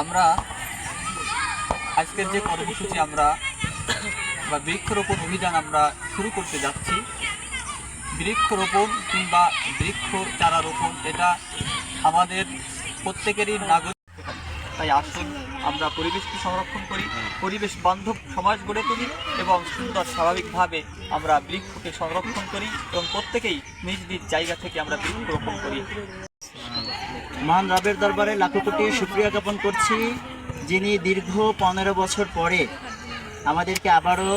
আমরা আজকের যে কর্মসূচি আমরা, বা বৃক্ষরোপণ অভিযান আমরা শুরু করতে যাচ্ছি। বৃক্ষরোপণ কিংবা বৃক্ষ চারা রোপণ এটা আমাদের প্রত্যেকেরই নাগরিক। তাই আসুন আমরা পরিবেশকে সংরক্ষণ করি, পরিবেশ বান্ধব সমাজ গড়ে তুলি এবং সুন্দর স্বাভাবিকভাবে আমরা বৃক্ষকে সংরক্ষণ করি এবং প্রত্যেকেই নিজ নিজ জায়গা থেকে আমরা বৃক্ষরোপণ করি। মহান রবের দরবারে লাখো কোটি সুক্রিয়া জ্ঞাপন করছি, যিনি দীর্ঘ পনেরো বছর পরে আমাদেরকে আবারও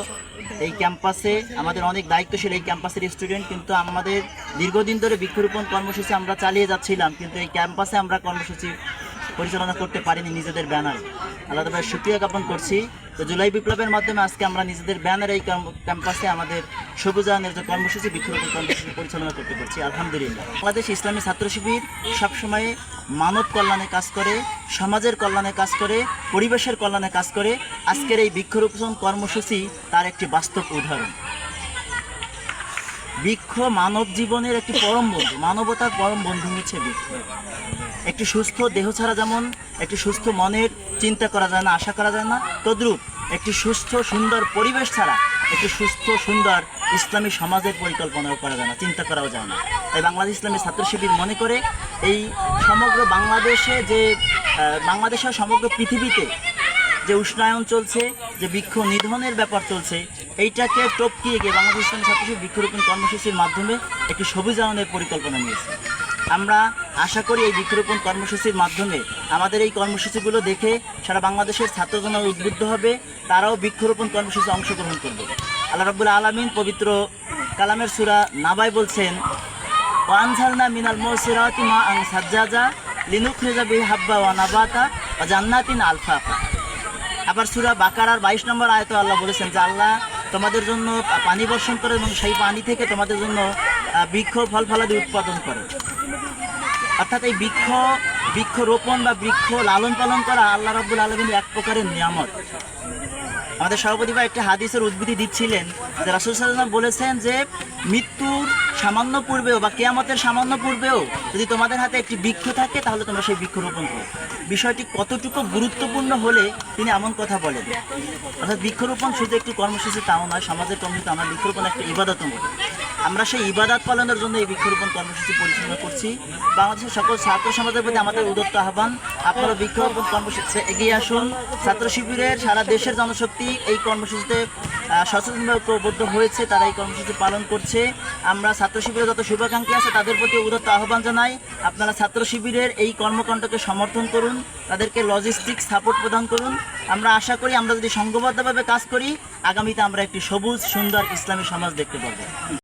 এই ক্যাম্পাসে, আমাদের অনেক দায়িত্বশীল এই ক্যাম্পাসের স্টুডেন্ট, কিন্তু আমাদের দীর্ঘদিন ধরে বৃক্ষরোপণ কর্মসূচি আমরা চালিয়ে যাচ্ছিলাম, কিন্তু এই ক্যাম্পাসে আমরা কর্মসূচি পরিচালনা করতে পারিনি নিজেদের ব্যানার। আল্লাহ তাবার শুক্রিয়া জ্ঞাপন করছি। তো জুলাই বিপ্লবের মাধ্যমে আজকে আমরা নিজেদের ব্যানার এই ক্যাম্প- ক্যাম্পাসে আমাদের সবুজায়নের যে কর্মসূচি বৃক্ষরোপণ কর্মসূচি পরিচালনা করতে পারছি আলহামদুলিল্লাহ। বাংলাদেশ ইসলামী ছাত্র শিবির সবসময় মানব কল্যাণে কাজ করে, সমাজের কল্যাণে কাজ করে, পরিবেশের কল্যাণে কাজ করে। আজকের এই বৃক্ষরোপণ কর্মসূচি তার একটি বাস্তব উদাহরণ। বৃক্ষ মানব জীবনের একটি পরম বন্ধু, মানবতার পরম বন্ধু হচ্ছে বৃক্ষ। একটি সুস্থ দেহ ছাড়া যেমন একটি সুস্থ মনের চিন্তা করা যায় না, আশা করা যায় না, তদ্রূপ একটি সুস্থ, সুন্দর পরিবেশ ছাড়া একটি সুস্থ, সুন্দর ইসলামী সমাজের পরিকল্পনাও করা যায় না, চিন্তা করাও যায় না। তাই বাংলাদেশ ইসলামী ছাত্র শিবির মনে করে এই সমগ্র বাংলাদেশে যে বাংলাদেশের সমগ্র পৃথিবীতে যে উষ্ণায়ন চলছে, যে বৃক্ষ নিধনের ব্যাপার চলছে, এইটাকে টপকিয়ে গিয়ে বাংলাদেশ ইসলামী ছাত্রশিবির বৃক্ষরোপণ কর্মসূচির মাধ্যমে একটি সবুজায়নের পরিকল্পনা নিয়েছে। আমরা আশা করি এই বৃক্ষরোপণ কর্মসূচির মাধ্যমে আমাদের এই কর্মসূচিগুলো দেখে সারা বাংলাদেশের ছাত্রজন উদ্বুদ্ধ হবে, তারাও বৃক্ষরোপণ কর্মসূচিতে অংশগ্রহণ করবে। আল্লাহ রাবুল আলমিন পবিত্র কালামের সুরা নাবাই বলছেন ওয়ানঝালনা মিনাল মৌসিরাতি মা আং সাজ্জাজা, লিনুখরেজা বিহি হাব্বা ওয়া নাবাতা ওয়া জান্নাতিন আলফাফা। আবার সুরা বাকারার বাইশ নম্বর আয়ত আল্লাহ বলেছেন যে, আল্লাহ তোমাদের জন্য পানি বর্ষণ করে এবং সেই পানি থেকে তোমাদের জন্য বৃক্ষ ফল ফলাদি উৎপাদন করে। অর্থাৎ এই বৃক্ষ বৃক্ষ রোপণ বা বৃক্ষ লালন পালন করা আল্লাহ রাব্বুল আলমিনের এক প্রকারের নিয়ামত। আমাদের সভাপতি ভাই একটি হাদিসের উদ্বৃত্তি দিচ্ছিলেন যে রাসুল সাল্লাম বলেছেন যে, মৃত্যুর সামান্য পূর্বেও বা কেয়ামতের সামান্য পূর্বেও যদি তোমাদের হাতে একটি বৃক্ষ থাকে, তাহলে তোমরা সেই বৃক্ষ রোপণ করো। বিষয়টি কতটুকু গুরুত্বপূর্ণ হলে তিনি এমন কথা বলেন। অর্থাৎ বৃক্ষরোপণ শুধু একটি কর্মসূচি তাও নয়, সমাজের কমিটি আমার বৃক্ষরোপণ একটা ইবাদত আমরা সেই ইবাদত পালনের জন্য এই বৃক্ষরোপণ কর্মসূচি পরিচালনা করছি। বাংলাদেশের সকল ছাত্র সমাজের প্রতি আমাদের উদ্যোক্ত আহ্বান, আপনারা বৃক্ষরোপণ কর্মসূচিতে এগিয়ে আসুন। ছাত্র শিবিরের সারা দেশের জনশক্তি এই কর্মসূচিতে সচেতনভাবে ঐক্যবদ্ধ হয়েছে, তারা এই কর্মসূচি পালন করছে। আমরা ছাত্র শিবিরের যত শুভাকাঙ্ক্ষী আছে, তাদের প্রতি উদ্যোক্ত আহ্বান জানাই। আপনারা ছাত্র শিবিরের এই কর্মকাণ্ডকে সমর্থন করুন, তাদেরকে লজিস্টিক সাপোর্ট প্রদান করুন। আমরা আশা করি আমরা যদি সংঘবদ্ধভাবে কাজ করি, আগামীতে আমরা একটি সবুজ, সুন্দর, ইসলামী সমাজ দেখতে পাবো।